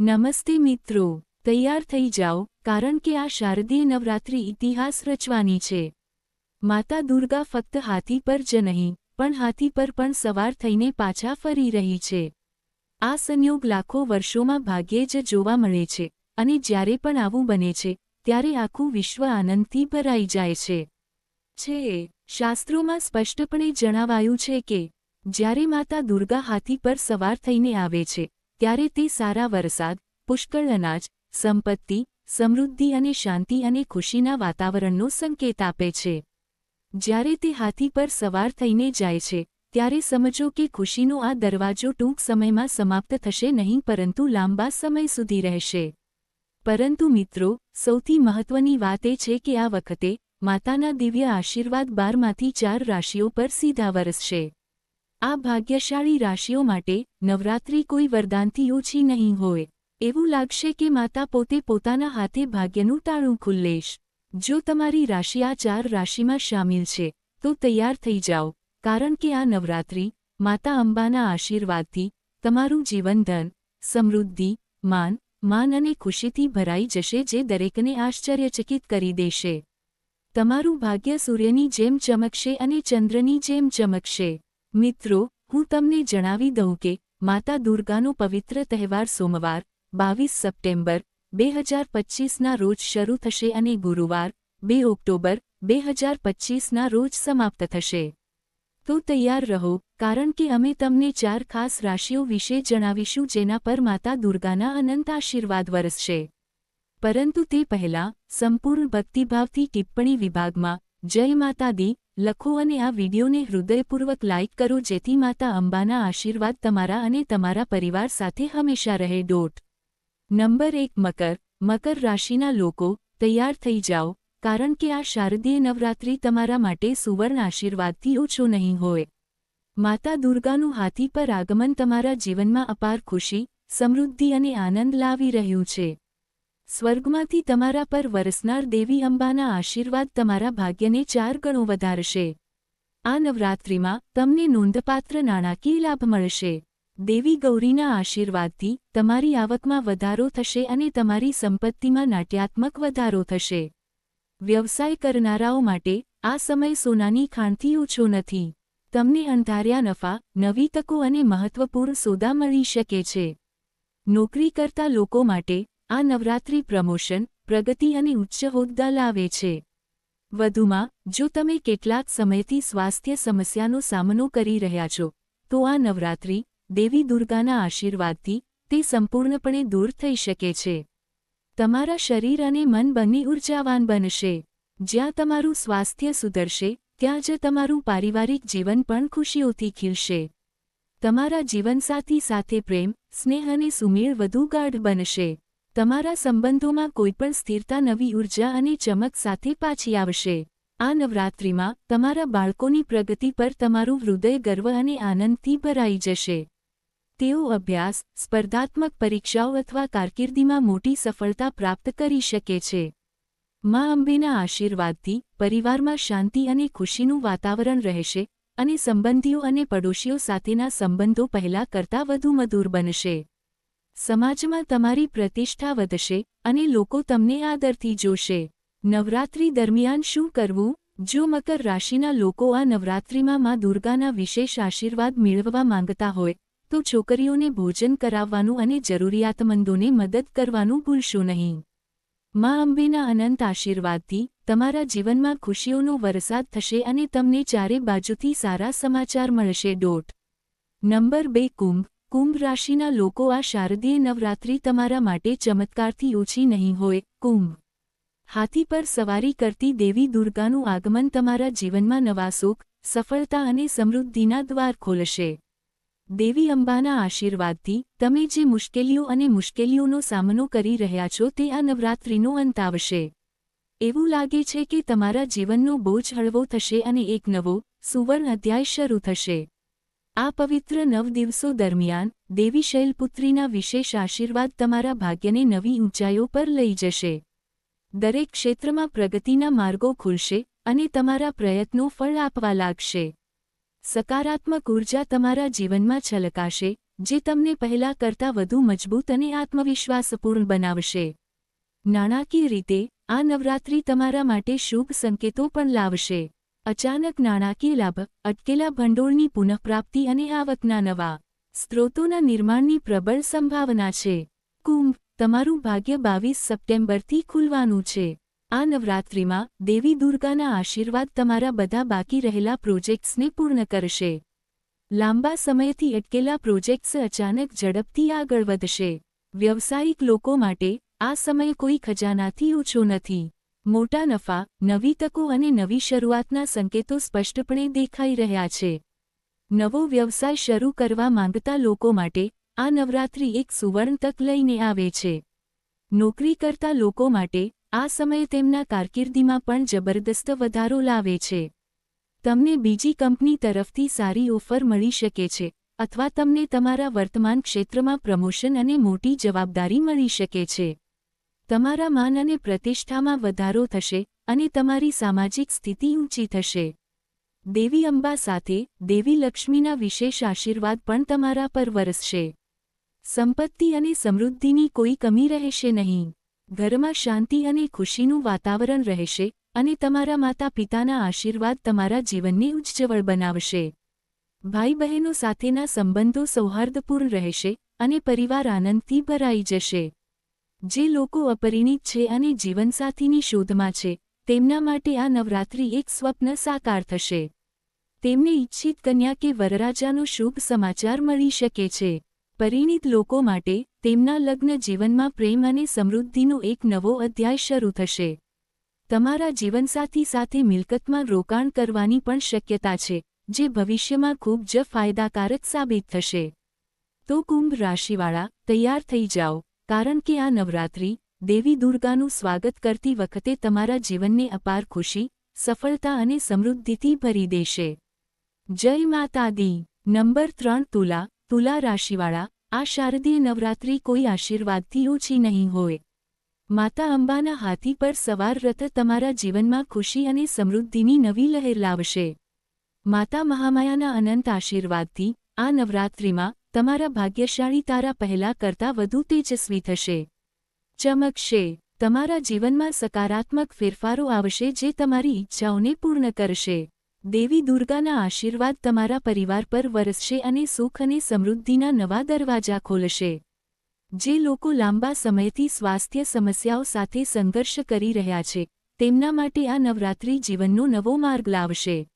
નમસ્તે મિત્રો, તૈયાર થઈ જાઓ, કારણ કે આ શારદીય નવરાત્રિ ઇતિહાસ રચવાની છે. માતા દુર્ગા ફક્ત હાથી પર જ નહીં, પણ હાથી પર પણ સવાર થઈને પાછા ફરી રહી છે. આ સંયોગ લાખો વર્ષોમાં ભાગ્યે જ જોવા મળે છે, અને જ્યારે પણ આવું બને છે, ત્યારે આખું વિશ્વ આનંદથી ભરાઈ જાય છે. છે, શાસ્ત્રોમાં સ્પષ્ટપણે જણાવાયું છે કે, જ્યારે માતા દુર્ગા હાથી પર સવાર થઈને આવે છે ત્યારે તે સારા વરસાદ, પુષ્કળ અનાજ, સંપત્તિ, સમૃદ્ધિ અને શાંતિ અને ખુશીના વાતાવરણનો સંકેત આપે છે. જ્યારે તે હાથી પર સવાર થઈને જાય છે, ત્યારે સમજો કે ખુશીનો આ દરવાજો ટૂંક સમયમાં સમાપ્ત થશે નહીં પરંતુ લાંબા સમય સુધી રહેશે. પરંતુ મિત્રો, સૌથી મહત્વની વાત એ છે કે આ વખતે માતાના દિવ્ય આશીર્વાદ બારમાંથી ચાર રાશિઓ પર સીધા વરસશે. આ ભાગ્યશાળી રાશિઓ માટે નવરાત્રિ કોઈ વરદાનથી ઓછી નહીં હોય. એવું લાગશે કે માતા પોતે પોતાના હાથે ભાગ્યનું તાળું ખુલ્લેશ. જો તમારી રાશિ આ ચાર રાશિમાં શામિલ છે, તો તૈયાર થઈ જાઓ. કારણ કે આ નવરાત્રિ માતા અંબાના આશીર્વાદથી તમારું જીવન ધન, સમૃદ્ધિ, માન માન અને ખુશીથી ભરાઈ જશે જે દરેકને આશ્ચર્યચકિત કરી દેશે. તમારું ભાગ્ય સૂર્યની જેમ ચમકશે અને ચંદ્રની જેમ ચમકશે. મિત્રો, હું તમને જણાવી દઉં કે માતા દુર્ગાનો પવિત્ર તહેવાર સોમવાર, બાવીસ સપ્ટેમ્બર, બે હજાર પચ્ચીસના રોજ શરૂ થશે અને ગુરુવાર, બે ઓક્ટોબર, બે હજાર પચ્ચીસના રોજ સમાપ્ત થશે. તો તૈયાર રહો, કારણ કે અમે તમને ચાર ખાસ રાશિઓ વિશે જણાવીશું જેના પર માતા દુર્ગાના અનંત આશીર્વાદ વરસશે. પરંતુ તે પહેલાં, સંપૂર્ણ ભક્તિભાવથી ટિપ્પણી વિભાગમાં, જય માતા દી લખો અને આ વિડીયોને હૃદયપૂર્વક લાઇક કરો જેથી માતા અંબાના આશીર્વાદ તમારા અને તમારા પરિવાર સાથે હંમેશા રહે. ડોટ. નંબર એક, મકર. મકર રાશિના લોકો, તૈયાર થઈ જાઓ, કારણ કે આ શારદીય નવરાત્રિ તમારા માટે સુવર્ણ આશીર્વાદથી ઓછો નહીં હોય. માતા દુર્ગાનું હાથી પર આગમન તમારા જીવનમાં અપાર ખુશી, સમૃદ્ધિ અને આનંદ લાવી રહ્યું છે. સ્વર્ગમાંથી તમારા પર વરસનાર દેવી અંબાના આશીર્વાદ તમારા ભાગ્યને ચાર ગણો વધારશે. આ નવરાત્રિમાં તમને નોંધપાત્ર નાણાકીય લાભ મળશે. દેવી ગૌરીના આશીર્વાદથી તમારી આવકમાં વધારો થશે અને તમારી સંપત્તિમાં નાટ્યાત્મક વધારો થશે. વ્યવસાય કરનારાઓ માટે આ સમય સોનાની ખાણથી ઓછો નથી. તમને અંધાર્યા નફા, નવી તકો અને મહત્વપૂર્ણ સોદા મળી શકે છે. નોકરી કરતા લોકો માટે આ નવરાત્રિ પ્રમોશન પ્રગતિ અને ઉચ્ચ હોદ્દા લાવે છે. વધુમાં, જો તમે કેટલાક સમયથી સ્વાસ્થ્ય સમસ્યાનો સામનો કરી રહ્યા છો, તો આ નવરાત્રિ દેવી દુર્ગાના આશીર્વાદથી તે સંપૂર્ણપણે દૂર થઈ શકે છે. તમારા શરીર અને મન બંને ઉર્જાવાન બનશે. જ્યાં તમારું સ્વાસ્થ્ય સુધરશે, ત્યાં જ તમારું પારિવારિક જીવન પણ ખુશીઓથી ખીલશે. તમારા જીવનસાથી સાથે પ્રેમ, સ્નેહ અને સુમેળ વધુ ગાઢ બનશે. તમારા સંબંધોમાં કોઈપણ સ્થિરતા નવી ઊર્જા અને ચમક સાથે પાછી આવશે. આ નવરાત્રિમાં તમારા બાળકોની પ્રગતિ પર તમારું હૃદય ગર્વ અને આનંદથી ભરાઈ જશે. તેઓ અભ્યાસ, સ્પર્ધાત્મક પરીક્ષાઓ અથવા કારકિર્દીમાં મોટી સફળતા પ્રાપ્ત કરી શકે છે. મા અંબેના આશીર્વાદથી પરિવારમાં શાંતિ અને ખુશીનું વાતાવરણ રહેશે અને સંબંધીઓ અને પડોશીઓ સાથેના સંબંધો પહેલા કરતાં વધુ મધુર બનશે. સમાજમાં તમારી પ્રતિષ્ઠા વધશે અને લોકો તમને આદરથી જોશે. નવરાત્રી દરમિયાન શું કરવું? જો મકર રાશિના લોકો આ નવરાત્રિમાં મા દુર્ગાના વિશેષ આશીર્વાદ મેળવવા માંગતા હોય, તો છોકરીઓને ભોજન કરાવવાનું અને જરૂરિયાતમંદોને મદદ કરવાનું ભૂલશો નહીં. મા અંબેના અનંત આશીર્વાદથી તમારા જીવનમાં ખુશીઓનો વરસાદ થશે અને તમને ચારે બાજુથી સારા સમાચાર મળશે. ડોટ નંબર બે કુંભ કુંભ રાશિના લોકો આ શારદીય નવરાત્રિ તમારા માટે ચમત્કારથી ઓછી નહીં હોય. કુંભ. હાથી પર સવારી કરતી દેવી દુર્ગાનું આગમન તમારા જીવનમાં નવા સુખ, સફળતા અને સમૃદ્ધિના દ્વાર ખોલશે. દેવી અંબાના આશીર્વાદથી તમે જે મુશ્કેલીઓ અને મુશ્કેલીઓનો સામનો કરી રહ્યા છો તે આ નવરાત્રિનો અંત આવશે. એવું લાગે છે કે તમારા જીવનનો બોજ હળવો થશે અને એક નવો, સુવર્ણ અધ્યાય શરૂ થશે. આ પવિત્ર નવ દિવસો દરમિયાન, દેવી શૈલપુત્રીના વિશેષ આશીર્વાદ તમારા ભાગ્યને નવી ઊંચાઈઓ પર લઈ જશે. દરેક ક્ષેત્રમાં પ્રગતિના માર્ગો ખુલશે અને તમારા પ્રયત્નો ફળ આપવા લાગશે. સકારાત્મક ઊર્જા તમારા જીવનમાં છલકાશે, જે તમને પહેલા કરતાં વધુ મજબૂત અને આત્મવિશ્વાસપૂર્ણ બનાવશે. નાણાકીય રીતે, આ નવરાત્રિ તમારા માટે શુભ સંકેતો પણ લાવશે. અચાનક નાણાકીય લાભ, અટકેલા ભંડોળની પુનઃપ્રાપ્તિ અને આવકના નવા સ્ત્રોતોના નિર્માણની પ્રબળ સંભાવના છે. કુંભ, તમારું ભાગ્ય બાવીસ સપ્ટેમ્બરથી ખુલવાનું છે. આ નવરાત્રિમાં દેવી દુર્ગાના આશીર્વાદ તમારા બધા બાકી રહેલા પ્રોજેક્ટ્સને પૂર્ણ કરશે. લાંબા સમયથી અટકેલા પ્રોજેક્ટ્સ અચાનક ઝડપથી આગળ વધશે. વ્યવસાયિક લોકો માટે આ સમય કોઈ ખજાનાથી ઓછો નથી. મોટા નફા, નવી તકો અને નવી શરૂઆતના સંકેતો સ્પષ્ટપણે દેખાઈ રહ્યા છે. નવો વ્યવસાય શરૂ કરવા માંગતા લોકો માટે આ નવરાત્રિ એક સુવર્ણ તક લઈને આવે છે. નોકરી કરતા લોકો માટે આ સમય તેમના કારકિર્દીમાં પણ જબરદસ્ત વધારો લાવે છે. તમને બીજી કંપની તરફથી સારી ઓફર મળી શકે છે, અથવા તમને તમારા વર્તમાન ક્ષેત્રમાં પ્રમોશન અને મોટી જવાબદારી મળી શકે છે. તમારા માન અને પ્રતિષ્ઠામાં વધારો થશે અને તમારી સામાજિક સ્થિતિ ઊંચી થશે. દેવી અંબા સાથે દેવી લક્ષ્મીના વિશેષ આશીર્વાદ પણ તમારા પર વરસશે. સંપત્તિ અને સમૃદ્ધિની કોઈ કમી રહેશે નહીં. ઘરમાં શાંતિ અને ખુશીનું વાતાવરણ રહેશે અને તમારા માતા પિતાના આશીર્વાદ તમારા જીવનને ઉજ્જવળ બનાવશે. ભાઈ બહેનો સાથેના સંબંધો સૌહાર્દપૂર્ણ રહેશે અને પરિવાર આનંદથી ભરાઈ જશે. જે લોકો અપરિણિત છે અને જીવનસાથીની શોધમાં છે, તેમના માટે આ નવરાત્રિ એક સ્વપ્ન સાકાર થશે. તેમને ઇચ્છિત કન્યા કે વરરાજાનો શુભ સમાચાર મળી શકે છે. પરિણિત લોકો માટે તેમના લગ્ન જીવનમાં પ્રેમ અને સમૃદ્ધિનો એક નવો અધ્યાય શરૂ થશે. તમારા જીવનસાથી સાથે મિલકતમાં રોકાણ કરવાની પણ શક્યતા છે, જે ભવિષ્યમાં ખૂબ જ ફાયદાકારક સાબિત થશે. તો કુંભ રાશિવાળા, તૈયાર થઈ જાઓ. કારણ કે આ નવરાત્રિ દેવી દુર્ગાનું સ્વાગત કરતી વખતે તમારા જીવનને અપાર ખુશી, સફળતા અને સમૃદ્ધિથી ભરી દેશે. જય માતા દી. નંબર ત્રણ, તુલા તુલા રાશિવાળા, આ શારદીય નવરાત્રિ કોઈ આશીર્વાદથી ઓછી નહીં હોય. માતા અંબાના હાથી પર સવાર રથ તમારા જીવનમાં ખુશી અને સમૃદ્ધિની નવી લહેર લાવશે. માતા મહામાયાના અનંત આશીર્વાદથી આ નવરાત્રિમાં તમારા ભાગ્યશાળી તારા પહેલા કરતાં વધુ તેજસ્વી થશે. ચમકશે તમારા જીવનમાં સકારાત્મક ફેરફારો આવશે જે તમારી ઈચ્છાઓને પૂર્ણ કરશે. દેવી દુર્ગાના આશીર્વાદ તમારા પરિવાર પર વરસશે અને સુખ અને સમૃદ્ધિના નવા દરવાજા ખોલશે. જે લોકો લાંબા સમયથી સ્વાસ્થ્ય સમસ્યાઓ સાથે સંઘર્ષ કરી રહ્યા છે, તેમના માટે આ નવરાત્રિ જીવનનો નવો માર્ગ લાવશે.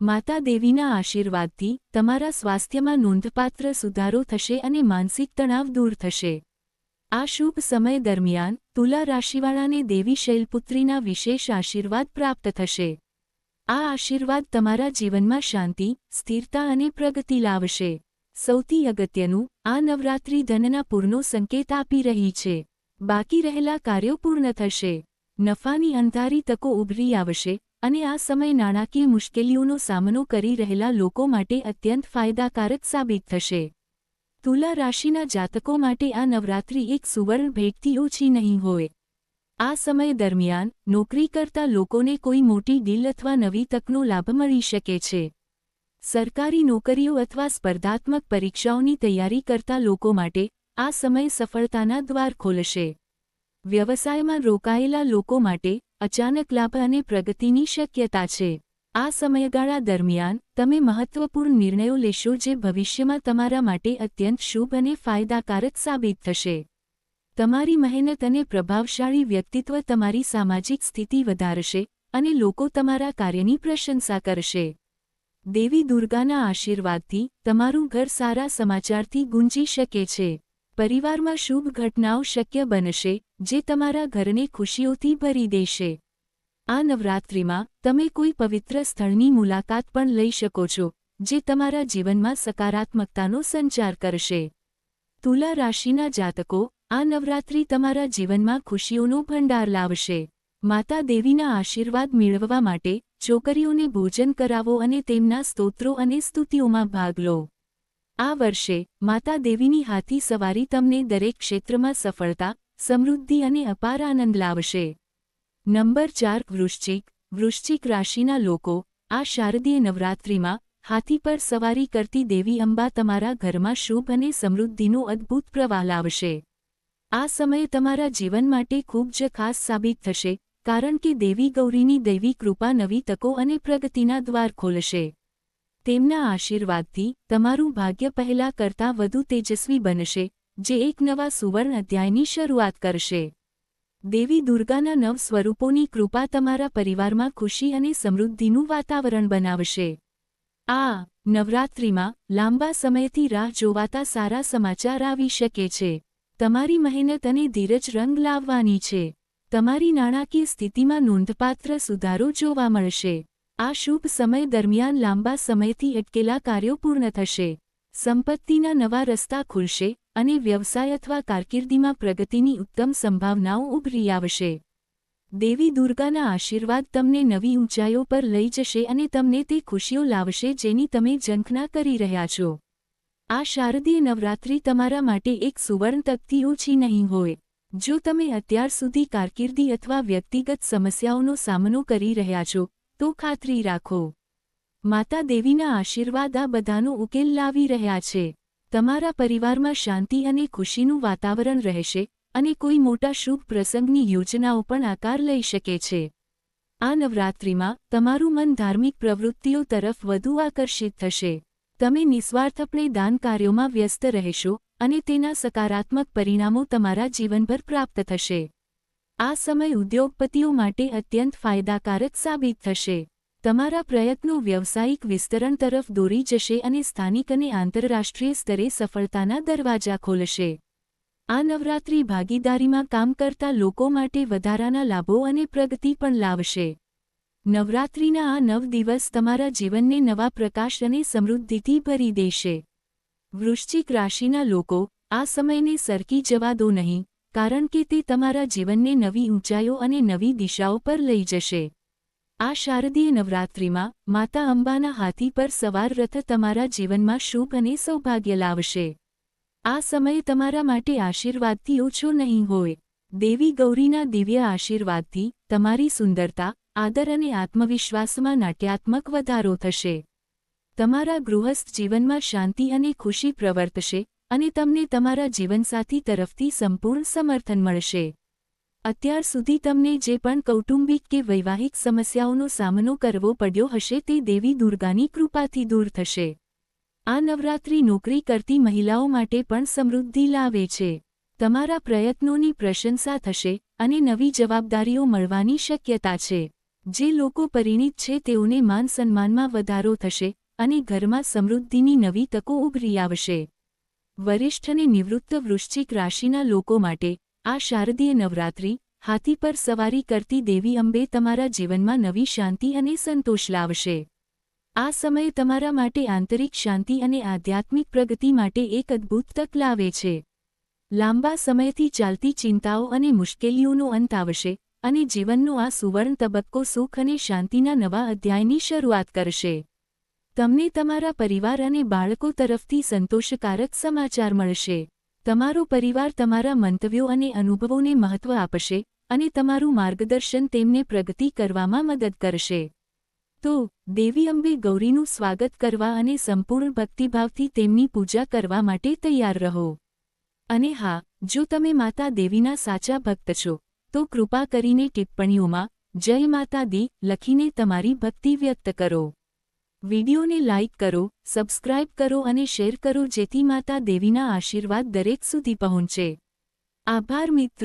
માતા દેવીના આશીર્વાદથી તમારા સ્વાસ્થ્યમાં નોંધપાત્ર સુધારો થશે અને માનસિક તણાવ દૂર થશે. આ શુભ સમય દરમિયાન તુલા રાશિવાળાને દેવી શૈલપુત્રીના વિશેષ આશીર્વાદ પ્રાપ્ત થશે. આ આશીર્વાદ તમારા જીવનમાં શાંતિ, સ્થિરતા અને પ્રગતિ લાવશે. સૌથી અગત્યનું, આ નવરાત્રિ ધનના પૂરનો સંકેત આપી રહી છે. બાકી રહેલા કાર્યો પૂર્ણ થશે. નફાની અંધારી તકો ઉભરી આવશે અને આ સમય નાણાકીય મુશ્કેલીઓનો સામનો કરી રહેલા લોકો માટે અત્યંત ફાયદાકારક સાબિત થશે. તુલા રાશિના જાતકો માટે આ નવરાત્રિ એક સુવર્ણ ભેટથી ઓછી નહીં હોય. આ સમય દરમિયાન નોકરી કરતા લોકોને કોઈ મોટી ડીલ અથવા નવી તકનો લાભ મળી શકે છે. સરકારી નોકરીઓ અથવા સ્પર્ધાત્મક પરીક્ષાઓની તૈયારી કરતા લોકો માટે આ સમય સફળતાના દ્વાર ખોલશે. વ્યવસાયમાં રોકાયેલા લોકો માટે અચાનક લાભ અને પ્રગતિની શક્યતા છે. આ સમયગાળા દરમિયાન, તમે મહત્વપૂર્ણ નિર્ણયો લેશો જે ભવિષ્યમાં તમારા માટે અત્યંત શુભ અને ફાયદાકારક સાબિત થશે. તમારી મહેનત અને પ્રભાવશાળી વ્યક્તિત્વ તમારી સામાજિક સ્થિતિ વધારશે અને લોકો તમારા કાર્યની પ્રશંસા કરશે. દેવી દુર્ગાના આશીર્વાદથી, તમારું ઘર સારા સમાચારથી ગુંજી શકે છે. પરિવારમાં શુભ ઘટનાઓ શક્ય બનશે, જે તમારા ઘરને ખુશીઓથી ભરી દેશે. આ નવરાત્રિમાં, તમે કોઈ પવિત્ર સ્થળની મુલાકાત પણ લઈ શકો છો, જે તમારા જીવનમાં સકારાત્મકતાનો સંચાર કરશે. તુલા રાશિના જાતકો, આ નવરાત્રિ તમારા જીવનમાં ખુશીઓનો ભંડાર લાવશે. માતા દેવીના આશીર્વાદ મેળવવા માટે, છોકરીઓને ભોજન કરાવો અને તેમના સ્તોત્રો અને સ્તુતિઓમાં ભાગ લો. આ વર્ષે માતા દેવીની હાથી સવારી તમને દરેક ક્ષેત્રમાં સફળતા, સમૃદ્ધિ અને અપાર આનંદ લાવશે. નંબર ચાર, વૃશ્ચિક વૃશ્ચિક રાશિના લોકો, આ શારદીય નવરાત્રિમાં હાથી પર સવારી કરતી દેવી અંબા તમારા ઘરમાં શુભ અને સમૃદ્ધિનો અદ્ભુત પ્રવાહ લાવશે. આ સમય તમારા જીવન માટે ખૂબ જ ખાસ સાબિત થશે, કારણ કે દેવી ગૌરીની દૈવી કૃપા નવી તકો અને પ્રગતિના દ્વાર ખોલશે. તેમના આશીર્વાદથી તમારું ભાગ્ય પહેલા કરતાં વધુ તેજસ્વી બનશે, જે એક નવા સુવર્ણ અધ્યાયની શરૂઆત કરશે. દેવી દુર્ગાના નવ સ્વરૂપોની કૃપા તમારા પરિવારમાં ખુશી અને સમૃદ્ધિનું વાતાવરણ બનાવશે. આ નવરાત્રિમાં લાંબા સમયથી રાહ જોવાતા સારા સમાચાર આવી શકે છે. તમારી મહેનત અને ધીરજ રંગ લાવવાની છે. તમારી નાણાકીય સ્થિતિમાં નોંધપાત્ર સુધારો જોવા મળશે. આ શુભ સમય દરમિયાન લાંબા સમયથી અટકેલા કાર્યો પૂર્ણ થશે. સંપત્તિના નવા રસ્તા ખુલશે અને વ્યવસાય અથવા કારકિર્દીમાં પ્રગતિની ઉત્તમ સંભાવનાઓ ઉભરી આવશે. દેવી દુર્ગાના આશીર્વાદ તમને નવી ઊંચાઈઓ પર લઈ જશે અને તમને તે ખુશીઓ લાવશે જેની તમે ઝંખના કરી રહ્યા છો. આ શારદીય નવરાત્રિ તમારા માટે એક સુવર્ણ તકથી ઓછી નહીં હોય. જો તમે અત્યાર સુધી કારકિર્દી અથવા વ્યક્તિગત સમસ્યાઓનો સામનો કરી રહ્યા છો તો ખાતરી રાખો. માતા દેવીના આશીર્વાદ આ બધાનો ઉકેલ લાવી રહ્યા છે. તમારા પરિવારમાં શાંતિ અને ખુશીનું વાતાવરણ રહેશે અને કોઈ મોટા શુભ પ્રસંગની યોજનાઓ પણ આકાર લઈ શકે છે. આ નવરાત્રિમાં તમારું મન ધાર્મિક પ્રવૃત્તિઓ તરફ વધુ આકર્ષિત થશે. તમે નિસ્વાર્થપણે દાન કાર્યોમાં વ્યસ્ત રહેશો અને તેના સકારાત્મક પરિણામો તમારા જીવનભર પ્રાપ્ત થશે. આ સમય ઉદ્યોગપતિઓ માટે અત્યંત ફાયદાકારક સાબિત થશે. તમારા પ્રયત્નો વ્યવસાયિક વિસ્તરણ તરફ દોરી જશે અને સ્થાનિક અને આંતરરાષ્ટ્રીય સ્તરે સફળતાના દરવાજા ખોલશે. આ નવરાત્રી ભાગીદારીમાં કામ કરતા લોકો માટે વધારાના લાભો અને પ્રગતિ પણ લાવશે. નવરાત્રિના આ નવ દિવસ તમારા જીવનને નવા પ્રકાશ અને સમૃદ્ધિથી ભરી દેશે. વૃશ્ચિક રાશિના લોકો, આ સમયને સરકી જવા દો નહીં. કારણ કે તે તમારા જીવનને નવી ઊંચાઈઓ અને નવી દિશાઓ પર લઈ જશે. આ શારદીય નવરાત્રિમાં માતા અંબાના હાથી પર સવાર રથ તમારા જીવનમાં શુભ અને સૌભાગ્ય લાવશે. આ સમય તમારા માટે આશીર્વાદથી ઓછો નહીં હોય. દેવી ગૌરીના દિવ્ય આશીર્વાદથી તમારી સુંદરતા, આદર અને આત્મવિશ્વાસમાં નાટ્યાત્મક વધારો થશે. તમારા ગૃહસ્થ જીવનમાં શાંતિ અને ખુશી પ્રવર્તશે અને તમને તમારા જીવનસાથી તરફથી સંપૂર્ણ સમર્થન મળશે. અત્યાર સુધી તમને જે પણ કૌટુંબિક કે વૈવાહિક સમસ્યાઓનો સામનો કરવો પડ્યો હશે તે દેવી દુર્ગાની કૃપાથી દૂર થશે. આ નવરાત્રી નોકરી કરતી મહિલાઓ માટે પણ સમૃદ્ધિ લાવે છે. તમારા પ્રયત્નોની પ્રશંસા થશે અને નવી જવાબદારીઓ મળવાની શક્યતા છે. જે લોકો પરિણિત છે તેઓને માન સન્માનમાં વધારો થશે અને ઘરમાં સમૃદ્ધિની નવી તકો ઉભરી આવશે. વરિષ્ઠ અને નિવૃત્ત વૃશ્ચિક રાશિના લોકો માટે આ શારદીય નવરાત્રિ હાથી પર સવારી કરતી દેવી અંબે તમારા જીવનમાં નવી શાંતિ અને સંતોષ લાવશે. આ સમય તમારા માટે આંતરિક શાંતિ અને આધ્યાત્મિક પ્રગતિ માટે એક અદ્ભુત તક લાવે છે. લાંબા સમયથી ચાલતી ચિંતાઓ અને મુશ્કેલીઓનો અંત આવશે અને જીવનનો આ સુવર્ણ તબક્કો સુખ અને શાંતિના નવા અધ્યાયની શરૂઆત કરશે. તમને તમારા પરિવાર અને બાળકો તરફથી સંતોષકારક સમાચાર મળશે. તમારો પરિવાર તમારા મંતવ્યો અને અનુભવોને મહત્વ આપશે અને તમારું માર્ગદર્શન તેમને પ્રગતિ કરવામાં મદદ કરશે. તો, દેવી અંબે ગૌરીનું સ્વાગત કરવા અને સંપૂર્ણ ભક્તિભાવથી તેમની પૂજા કરવા માટે તૈયાર રહો. અને હા, જો તમે માતા દેવીના સાચા ભક્ત છો, તો કૃપા કરીને ટિપ્પણીઓમાં, જય માતા દી, લખીને તમારી ભક્તિ વ્યક્ત કરો. વિડિયોને લાઇક કરો, સબસ્ક્રાઇબ કરો અને શેર કરો જેથી માતા દેવીના આશીર્વાદ દરેક સુધી પહોંચે. આભાર મિત્રો.